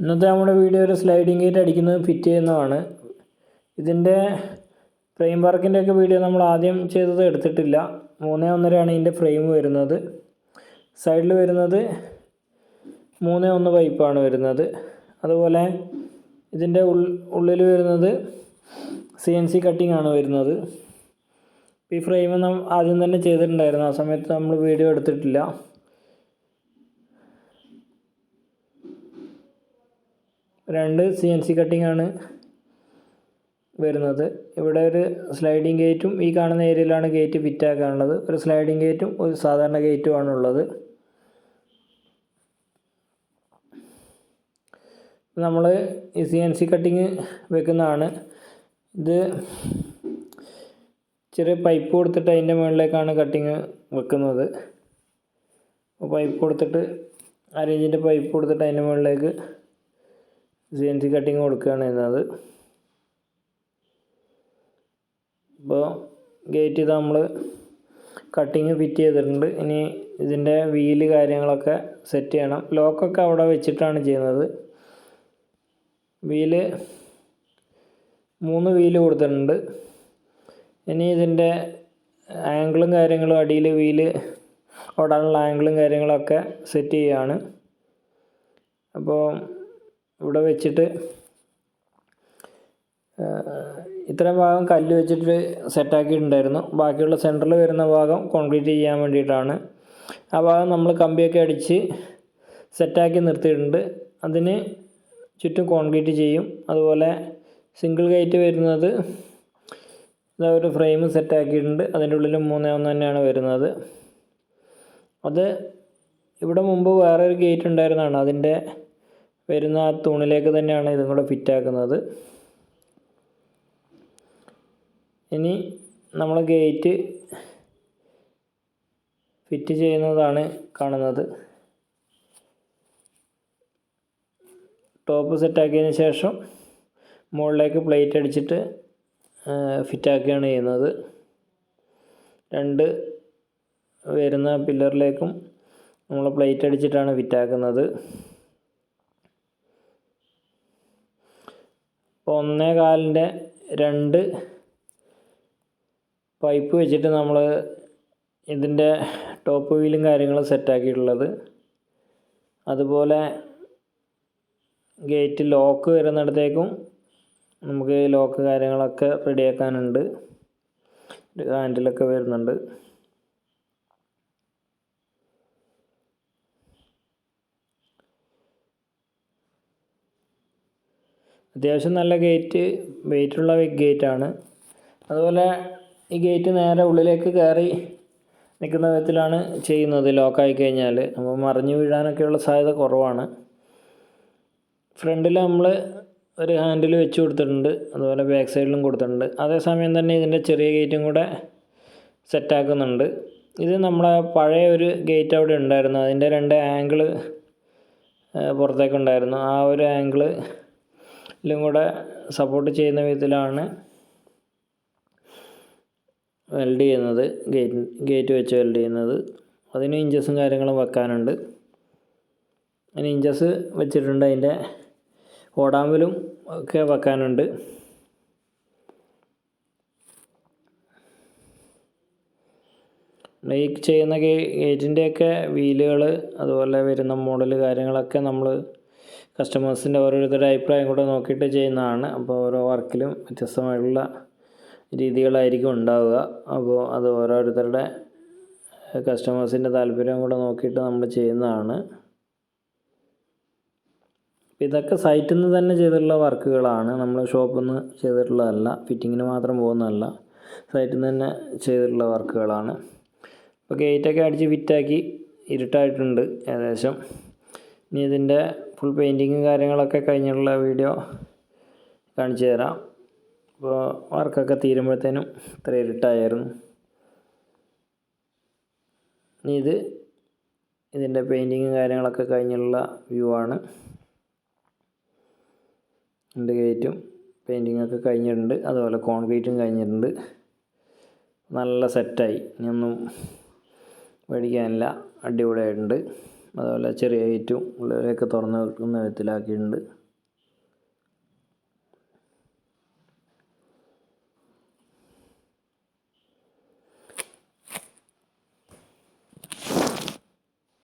ഇന്നത്തെ നമ്മുടെ വീഡിയോ ഒരു സ്ലൈഡിങ് ഗേറ്റ് അടിക്കുന്നത് ഫിറ്റ് ചെയ്യുന്നതാണ്. ഇതിന്റെ ഫ്രെയിം വർക്കിന്റെ ഒക്കെ വീഡിയോ നമ്മൾ ആദ്യം ചെയ്തത് എടുത്തിട്ടില്ല. മൂന്നേ ഒന്നരയാണ് ഇതിന്റെ ഫ്രെയിം വരുന്നത്. സൈഡിൽ വരുന്നത് മൂന്നേ ഒന്ന് പൈപ്പാണ് വരുന്നത്. അതുപോലെ ഇതിന്റെ ഉള്ളിൽ വരുന്നത് സി എൻ സി കട്ടിംഗ് ആണ് വരുന്നത്. ഈ ഫ്രെയിം നാം ആദ്യം തന്നെ ചെയ്തിട്ടുണ്ടായിരുന്നു. ആ സമയത്ത് നമ്മൾ വീഡിയോ എടുത്തിട്ടില്ല. രണ്ട് സി എൻ സി കട്ടിംഗ് ആണ് വരുന്നത്. ഇവിടെ ഒരു സ്ലൈഡിങ് ഗേറ്റും ഈ കാണുന്ന ഏരിയയിലാണ് ഗേറ്റ് ഫിറ്റ് ആക്കാനുള്ളത് ഒരു സ്ലൈഡിങ് ഗേറ്റും ഒരു സാധാരണ ഗേറ്റും ഉള്ളത് നമ്മൾ ഈ സി എൻ സി കട്ടിങ് വെക്കുന്നതാണ്. ഇത് ചെറിയ പൈപ്പ് കൊടുത്തിട്ട് അതിന്റെ മുകളിലേക്കാണ് കട്ടിങ് വെക്കുന്നത്. പൈപ്പ് കൊടുത്തിട്ട് അരേഞ്ചിന്റെ പൈപ്പ് കൊടുത്തിട്ട് അതിന്റെ മുകളിലേക്ക് സി എൻ സി കട്ടിങ് കൊടുക്കുകയാണ് ചെയ്യുന്നത്. ഇപ്പോൾ ഗേറ്റ് ഇത് നമ്മൾ കട്ടിങ് ഫിറ്റ് ചെയ്തിട്ടുണ്ട്. ഇനി ഇതിന്റെ വീൽ കാര്യങ്ങളൊക്കെ സെറ്റ് ചെയ്യണം. ലോക്കൊക്കെ അവിടെ വെച്ചിട്ടാണ് ചെയ്യുന്നത്. വീൽ മൂന്ന് വീൽ കൊടുത്തിട്ടുണ്ട്. ഇനി ഇതിന്റെ ആംഗിളും കാര്യങ്ങളും അടിയിൽ വീൽ ഓടാനുള്ള ആംഗിളും കാര്യങ്ങളൊക്കെ സെറ്റ് ചെയ്യുകയാണ് അപ്പോൾ ഇവിടെ വെച്ചിട്ട് ഇത്ര ഭാഗം കല്ല് വെച്ചിട്ട് സെറ്റാക്കിയിട്ടുണ്ടായിരുന്നു. ബാക്കിയുള്ള സെന്ററിൽ വരുന്ന ഭാഗം കോൺക്രീറ്റ് ചെയ്യാൻ വേണ്ടിയിട്ടാണ്. ആ ഭാഗം നമ്മൾ കമ്പിയൊക്കെ അടിച്ച് സെറ്റാക്കി നിർത്തിയിട്ടുണ്ട്. അതിന് ചുറ്റും കോൺക്രീറ്റ് ചെയ്യും. അതുപോലെ സിംഗിൾ ഗേറ്റ് വരുന്നത് ഒരു ഫ്രെയിം സെറ്റാക്കിയിട്ടുണ്ട്. അതിന്റെ ഉള്ളിൽ മൂന്നേ ഒന്ന് തന്നെയാണ് വരുന്നത്. അത് ഇവിടെ മുമ്പ് വേറൊരു ഗേറ്റ് ഉണ്ടായിരുന്നതാണ്. അതിന്റെ വരുന്ന ആ തൂണിലേക്ക് തന്നെയാണ് ഇതും കൂടെ ഫിറ്റാക്കുന്നത് ഇനി നമ്മൾ ഗേറ്റ് ഫിറ്റ് ചെയ്യുന്നതാണ് കാണുന്നത്. ടോപ്പ് സെറ്റാക്കിയതിന് ശേഷം മുകളിലേക്ക് പ്ലേറ്റ് അടിച്ചിട്ട് ഫിറ്റാക്കുകയാണ് ചെയ്യുന്നത്. രണ്ട് വരുന്ന പില്ലറിലേക്കും നമ്മൾ പ്ലേറ്റ് അടിച്ചിട്ടാണ് ഫിറ്റാക്കുന്നത് ഇപ്പോൾ ഒന്നേ കാലിന്റെ രണ്ട് പൈപ്പ് വെച്ചിട്ട് നമ്മൾ ഇതിന്റെ ടോപ്പ് വീലും കാര്യങ്ങളും സെറ്റാക്കിയിട്ടുള്ളത്. അതുപോലെ ഗേറ്റ് ലോക്ക് വരുന്നിടത്തേക്കും നമുക്ക് ലോക്ക് കാര്യങ്ങളൊക്കെ റെഡിയാക്കാനുണ്ട്. ഹാൻഡിലൊക്കെ വരുന്നുണ്ട്. അത്യാവശ്യം നല്ല ഗേറ്റ് വെയിറ്റുള്ള ഗേറ്റാണ് അതുപോലെ ഈ ഗേറ്റ് നേരെ ഉള്ളിലേക്ക് കയറി നിൽക്കുന്ന വിധത്തിലാണ് ചെയ്യുന്നത്. ലോക്കായി കഴിഞ്ഞാൽ അപ്പോൾ മറിഞ്ഞു വീഴാനൊക്കെയുള്ള സാധ്യത കുറവാണ്. ഫ്രണ്ടിൽ നമ്മൾ ഒരു ഹാൻഡിൽ വെച്ച് കൊടുത്തിട്ടുണ്ട്. അതുപോലെ ബാക്ക് സൈഡിലും കൊടുത്തിട്ടുണ്ട്. അതേസമയം തന്നെ ഇതിന്റെ ചെറിയ ഗേറ്റും കൂടെ സെറ്റാക്കുന്നുണ്ട് ഇത് നമ്മളെ പഴയ ഒരു ഗേറ്റ് അവിടെ ഉണ്ടായിരുന്നു. അതിന്റെ രണ്ട് ആംഗിൾ പുറത്തേക്കുണ്ടായിരുന്നു ആ ഒരു ആംഗിളിലും കൂടെ സപ്പോർട്ട് ചെയ്യുന്ന വിധത്തിലാണ് വെൽഡ് ചെയ്യുന്നത്. ഗേറ്റ് ഗേറ്റ് വെച്ച് വെൽഡ് ചെയ്യുന്നത്. അതിന് ഇഞ്ചസും കാര്യങ്ങളും വെക്കാനുണ്ട്. അതിന് ഇഞ്ചസ് വെച്ചിട്ടുണ്ട് അതിന്റെ ഓടാമ്പലും ഒക്കെ വെക്കാനുണ്ട്. ഈ ചെയ്യുന്ന ഗേറ്റിന്റെയൊക്കെ വീലുകൾ അതുപോലെ വരുന്ന മോഡൽ കാര്യങ്ങളൊക്കെ നമ്മൾ കസ്റ്റമേഴ്സിന്റെ ഓരോരുത്തരുടെ അഭിപ്രായം കൂടെ നോക്കിയിട്ട് ചെയ്യുന്നതാണ്. അപ്പോൾ ഓരോ വർക്കിലും വ്യത്യസ്തമായിട്ടുള്ള രീതികളായിരിക്കും ഉണ്ടാവുക. അപ്പോൾ അത് ഓരോരുത്തരുടെ കസ്റ്റമേഴ്സിന്റെ താല്പര്യം കൂടെ നോക്കിയിട്ട് നമ്മൾ ചെയ്യുന്നതാണ്. ഇതൊക്കെ സൈറ്റിൽ നിന്ന് തന്നെ ചെയ്തിട്ടുള്ള വർക്കുകളാണ്. നമ്മൾ ഷോപ്പിൽ നിന്ന് ചെയ്തിട്ടുള്ളതല്ല. ഫിറ്റിങ്ങിന് മാത്രം പോകുന്നതല്ല. സൈറ്റിൽ നിന്ന് തന്നെ ചെയ്തിട്ടുള്ള വർക്കുകളാണ്. ഇപ്പോൾ ഗേറ്റൊക്കെ അടിച്ച് ഫിറ്റാക്കി ഇരുട്ടായിട്ടുണ്ട് ഏകദേശം. ഇനി ഇതിന്റെ ഫുൾ പെയിന്റിങ്ങും കാര്യങ്ങളൊക്കെ കഴിഞ്ഞുള്ള വീഡിയോ കാണിച്ചു തരാം. അപ്പോൾ വർക്കൊക്കെ തീരുമ്പോഴത്തേനും ഇത്ര ഇരുട്ടായിരുന്നു. ഇനി ഇത് ഇതിന്റെ പെയിന്റിങ്ങും കാര്യങ്ങളൊക്കെ കഴിഞ്ഞുള്ള വ്യൂ ആണ്. രണ്ട് ഗേറ്റും പെയിന്റിങ്ങൊക്കെ കഴിഞ്ഞിട്ടുണ്ട്. അതുപോലെ കോൺക്രീറ്റും കഴിഞ്ഞിട്ടുണ്ട്. നല്ല സെറ്റായി ഇനിയൊന്നും മേടിക്കാനില്ല. അടിപൊളിയായിട്ടുണ്ട്. അതുപോലെ ചെറിയ ഗേറ്റും ഉള്ളിലേക്ക് തുറന്ന് വെക്കുന്ന വിധത്തിലാക്കിയിട്ടുണ്ട്.